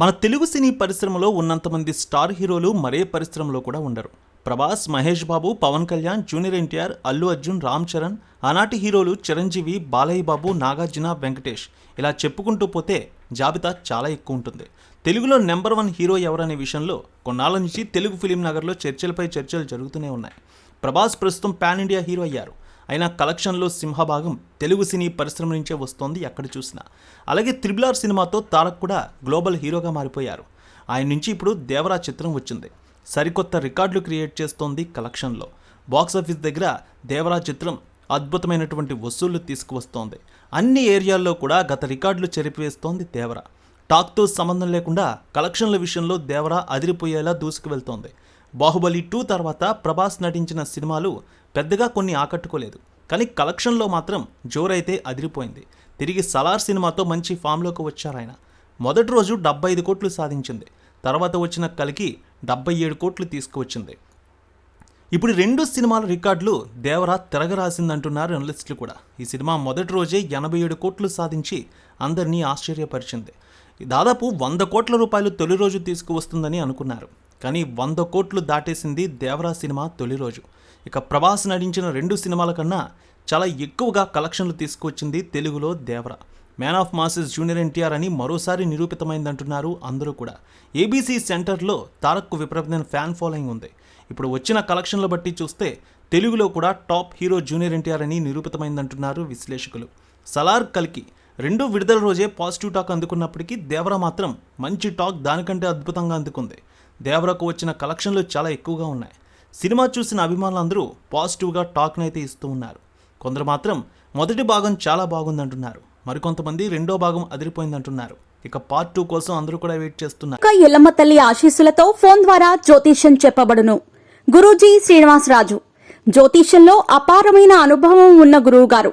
మన తెలుగు సినీ పరిశ్రమలో ఉన్నంతమంది స్టార్ హీరోలు మరే పరిశ్రమలో కూడా ఉండరు. ప్రభాస్ మహేష్ బాబు పవన్ కళ్యాణ్ జూనియర్ ఎన్టీఆర్ అల్లు అర్జున్ రామ్ చరణ్ ఆనాటి హీరోలు చిరంజీవి బాలయ్య బాబు నాగార్జున వెంకటేష్. ఇలా చెప్పుకుంటూ పోతే జాబితా చాలా ఎక్కువ ఉంటుంది. తెలుగులో నెంబర్ వన్ హీరో ఎవరనే విషయంలో కొన్నాళ్ళ నుంచి తెలుగు ఫిలిం నగర్లో చర్చలపై చర్చలు జరుగుతూనే ఉన్నాయి. ప్రభాస్ ప్రస్తుతం పాన్ ఇండియా హీరో అయ్యారు. అయినా కలెక్షన్లో సింహభాగం తెలుగు సినీ పరిశ్రమ నుంచే వస్తోంది ఎక్కడ చూసినా. అలాగే త్రిబుల్ ఆర్ సినిమాతో తారక్ కూడా గ్లోబల్ హీరోగా మారిపోయారు. ఆయన నుంచి ఇప్పుడు దేవరా చిత్రం వచ్చింది. సరికొత్త రికార్డులు క్రియేట్ చేస్తోంది కలెక్షన్లో. బాక్స్ ఆఫీస్ దగ్గర దేవరా చిత్రం అద్భుతమైనటువంటి వసూళ్ళు తీసుకువస్తోంది. అన్ని ఏరియాల్లో కూడా గత రికార్డులు చెరిపివేస్తోంది దేవరా. టాక్తో సంబంధం లేకుండా కలెక్షన్ల విషయంలో దేవరా అదిరిపోయేలా దూసుకువెళ్తోంది. బాహుబలి టూ తర్వాత ప్రభాస్ నటించిన సినిమాలు పెద్దగా కొన్ని ఆకట్టుకోలేదు. కానీ కలెక్షన్లో మాత్రం జోరైతే అదిరిపోయింది. తిరిగి సలార్ సినిమాతో మంచి ఫామ్లోకి వచ్చారాయన మొదటి రోజు డెబ్బై ఐదు కోట్లు సాధించింది. తర్వాత వచ్చిన కలికి డెబ్బై ఏడు కోట్లు తీసుకువచ్చింది. ఇప్పుడు రెండు సినిమాల రికార్డులు దేవరా తిరగరాసిందంటున్నారు అనలిస్టులు కూడా. ఈ సినిమా మొదటి రోజే ఎనభై ఏడు కోట్లు సాధించి అందరినీ ఆశ్చర్యపరిచింది. దాదాపు వంద కోట్ల రూపాయలు తొలి రోజు తీసుకువస్తుందని అనుకున్నారు. కానీ వంద కోట్లు దాటేసింది దేవరా సినిమా తొలి రోజు. ఇక ప్రభాస్ నటించిన రెండు సినిమాల కన్నా చాలా ఎక్కువగా కలెక్షన్లు తీసుకొచ్చింది తెలుగులో Devara. Man of masses junior NTR అని మరోసారి నిరూపితమైందంటున్నారు అందరూ కూడా. ఏబీసీ సెంటర్లో తారక్కు విపరీతమైన ఫ్యాన్ ఫాలోయింగ్ ఉంది. ఇప్పుడు వచ్చిన కలెక్షన్లు బట్టి చూస్తే తెలుగులో కూడా టాప్ హీరో జూనియర్ ఎన్టీఆర్ అని నిరూపితమైందంటున్నారు విశ్లేషకులు. సలార్ కల్కి రెండో విడుదల రోజే పాజిటివ్ టాక్ అందుకున్నప్పటికీ దేవరా మాత్రం మంచి టాక్ దానికంటే అద్భుతంగా అందుకుంది. దేవరకు వచ్చిన కలెక్షన్లు చాలా ఎక్కువగా ఉన్నాయి. సినిమా చూసిన అభిమానులందరూ పాజిటివ్గా టాక్ని అయితే ఇస్తూ ఉన్నారు. కొందరు మాత్రం మొదటి భాగం చాలా బాగుందంటున్నారు. మరికొంతమంది రెండో భాగం అదిరిపోయిందంటున్నారు. ఇక పార్ట్ టూ కోసం అందరూ కూడా వెయిట్ చేస్తున్నారు. ఎల్లమ్మ తల్లి ఆశీస్సులతో ఫోన్ ద్వారా జ్యోతిష్యం చెప్పబడును. గురూజీ శ్రీనివాసరాజు. జ్యోతిష్యంలో అపారమైన అనుభవం ఉన్న గురువు గారు